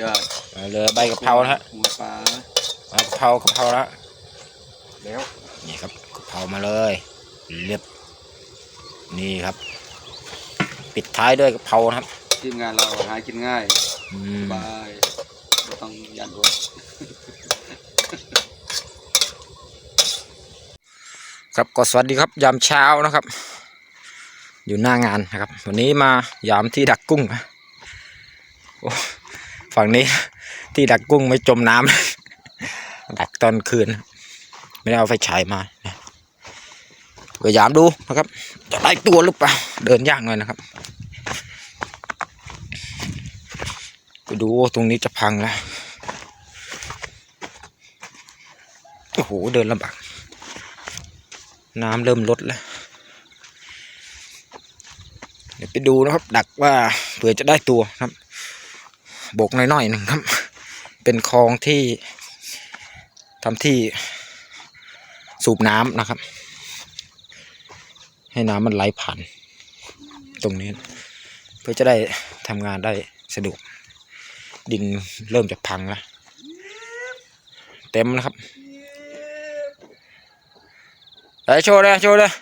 ยอดมาเลยใบกะเพรานะฮะหัวปลามากะเพรากะเพราละแล้วนี่ครับกะเพรามาเลย เรียบ นี่ครับ ปิดท้ายด้วยกะเพรานะครับทีมงานเราหากินง่ายอืมบายไม่ต้องยันรถครับก็สวัสดีครับ ยามเช้านะครับ อยู่หน้างานนะครับ วันนี้มายามที่ดักกุ้งนะโอ้ ฝั่งนี้ ที่ดักกุ้งไม่จมน้ำดักตอนคืน ไม่ได้เอาไฟฉายมาพยายามดูนะครับจะได้ตัวหรือเปล่าเดินยากหน่อยนะครับไปดูตรงนี้จะพังแล้วโอ้โหเดินลำบากน้ำเริ่มลดแล้วเดี๋ยวไปดูนะครับ ดักว่าเผื่อจะได้ตัวครับ บกน้อยๆหนึ่งครับ เป็นคลองที่ทำที่สูบน้ำนะครับ ให้น้ำมันไหลผ่าน ตรงนี้ เพื่อจะได้ทำงานได้สะดวกดินเริ่มจะพังแล้วเต็มนะครับไปโชว์เลยโชว์เลย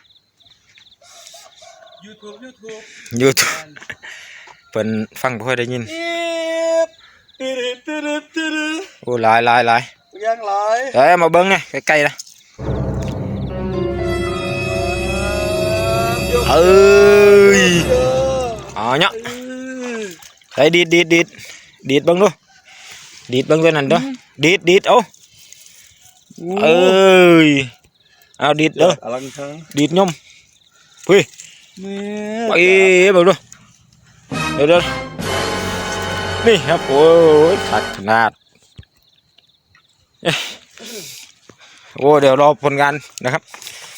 ยูทูบยูทูบยูทูบ เปิ่นฟังบ่ค่อยได้ยินตืดตืดตืดโอ้หลายหลายหลายยังหลายเอ้ยมาเบิ้งไงใกล้ๆนะเอ้ยอ๋อเนาะไอ้ดีดดีดดีดดีดเบิ้งดูดีดเบิ้งตัวนั้นเด้อดีดดีดเอาเอ้ยเอาดีดเด้ออลังทั้งดีดยมเฮ้ยนี่ไปเบิ้งดู เดี๋ยวเดี๋ยวนี่ครับโอ้ยขาดขนาด โอ้เดี๋ยวรอผลงานนะครับ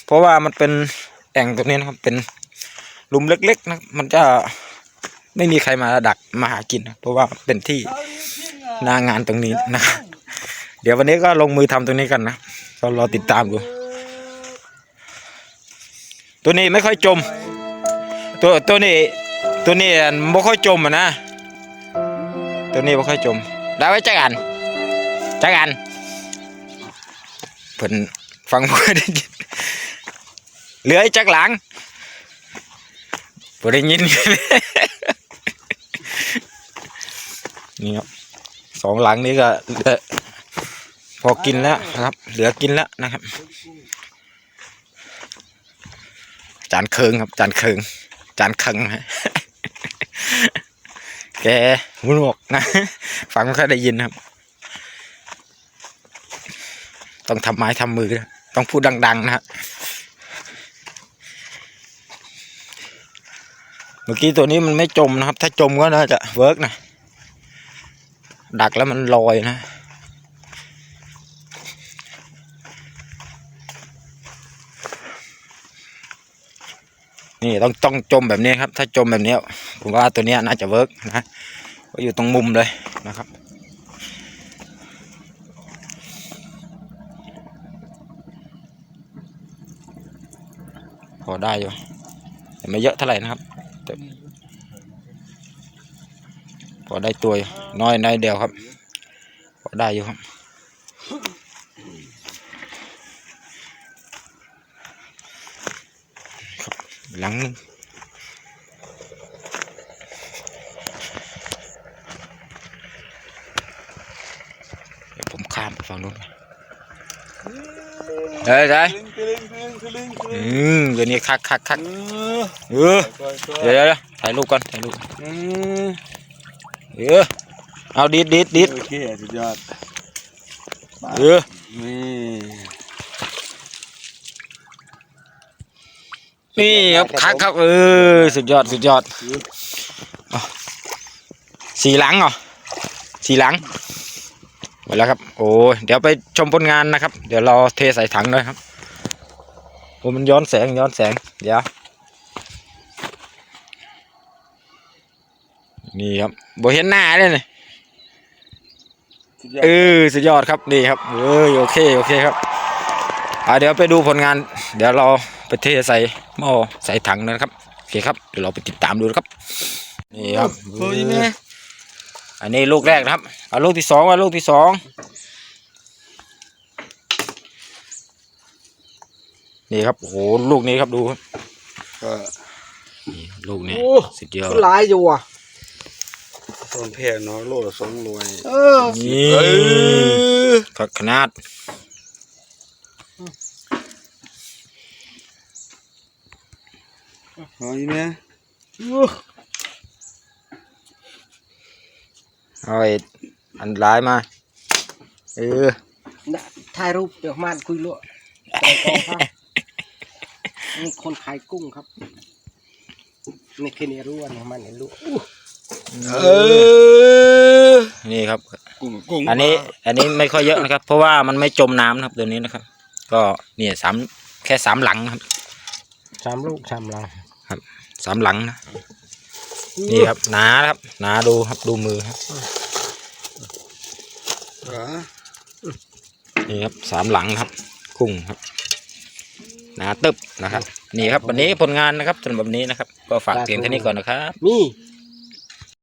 เพราะว่ามันเป็นแอ่งตรงนี้นะครับ เป็นหลุมเล็กๆนะมันจะไม่มีใครมาดักมาหากินนะเพราะว่าเป็นที่นางานตรงนี้นะครับเดี๋ยววันนี้ก็ลงมือทำตรงนี้กันนะก็รอติดตามดูตัวนี้ไม่ค่อยจม ตัวตัวนี้ ตัวนี้อันไม่ค่อยจมอะนะ ตัวนี้ไม่ค่อยจมได้ไว้จักอันจักอันเพิ่นฟังบ่ได้ยินเหลือไอ้จักหลังบ่ได้ยินนี่ครับสองหลังนี้ก็พอกินแล้วนะครับ เหลือกินแล้วนะครับ จานเคิงครับ จานเคิงจานเคิงฮะ แกหูหนวกนะ ฟังไม่ค่อยได้ยินนะครับ ต้องทำไม้ทำมือ ต้องพูดดัง ๆ นะฮะเมื่อกี้ตัวนี้มันไม่จมนะครับ ถ้าจมก็น่าจะเวิร์กนะ ดักแล้วมันลอยนะ นี่ต้องต้องจมแบบนี้ครับ ถ้าจมแบบนี้ผมว่าตัวนี้น่าจะเวิร์กนะเพราะอยู่ตรงมุมเลยนะครับพอได้อยู่แต่ไม่เยอะเท่าไหร่นะครับพอได้ตัวน้อยน้อยเดียวครับพอได้อยู่ครับครับ หลังหนึงเดี๋ยวผมข้ามไปฝั่งนู้นเฮ้ยเฮ้ยทะลึงทะลึงทะลึงทะลึงอืมเดี๋ยวนี้คักคักคักเออเออปล่อยปล่อยเดี๋ยวเดี๋ยวเดี๋ยวถ่ายรูปก่อนถ่ายรูปอืมเออเอาดีดดีดดีดโอเคสุดยอดเออนี่ นี่ครับคักครับเออสุดยอดสุดยอดสีหลังเหรอสีหลังหมดแล้วครับ โอ้ยเดี๋ยวไปชมผลงานนะครับ เดี๋ยวเราเทใส่ถังด้วยครับโอ้มันย้อนแสงย้อนแสงเดี๋ยวนี่ครับบเห็นหน้าเลยนี่เออสุดยอดครับนี่ครับเออโอเคโอเคครับอ่าเดี๋ยวไปดูผลงาน เดี๋ยวเรา ไปเทใส่หม้อใส่ถังนะครับโอเคครับเดี๋ยวเราไปติดตามดูนะครับนี่ครับเฮ้ยแม่อันนี้ลูกแรกนะครับเอาลูกที่สองเอาลูกที่สองนี่ครับโอ้โหลูกนี้ครับดูครับก็นี่ลูกนี้โอ้ สุดยอดหลายอยู่อะต้นแพงเนาะโลละสองร้อยเออนี่เออผักขนาด หอยแม่เอาไอ้อันร้ายมา เออน่ะถ่ายรูปเดี๋ยวมานคุยลวกนี่คนขายกุ้งครับ นี่แค่นี้รู้ว่าเนี่ยมันเนี่ยรู้อู้เออ นี่ครับ กุ้งกุ้งอันนี้ อันนี้ไม่ค่อยเยอะนะครับ เพราะว่ามันไม่จมน้ำนะครับตัวนี้นะครับ ก็เนี่ยสามแค่สามหลังนะครับสามลูกสามลัง สามหลังนะนี่ครับหนาครับหนาดูครับดูมือครับนี่ครับสามหลังครับ กุ้งครับหนาตึบนะครับ นี่ครับวันนี้ผลงานนะครับสำหรับวันนี้นะครับ ก็ฝากเพียงเท่านี้ก่อนนะครับมี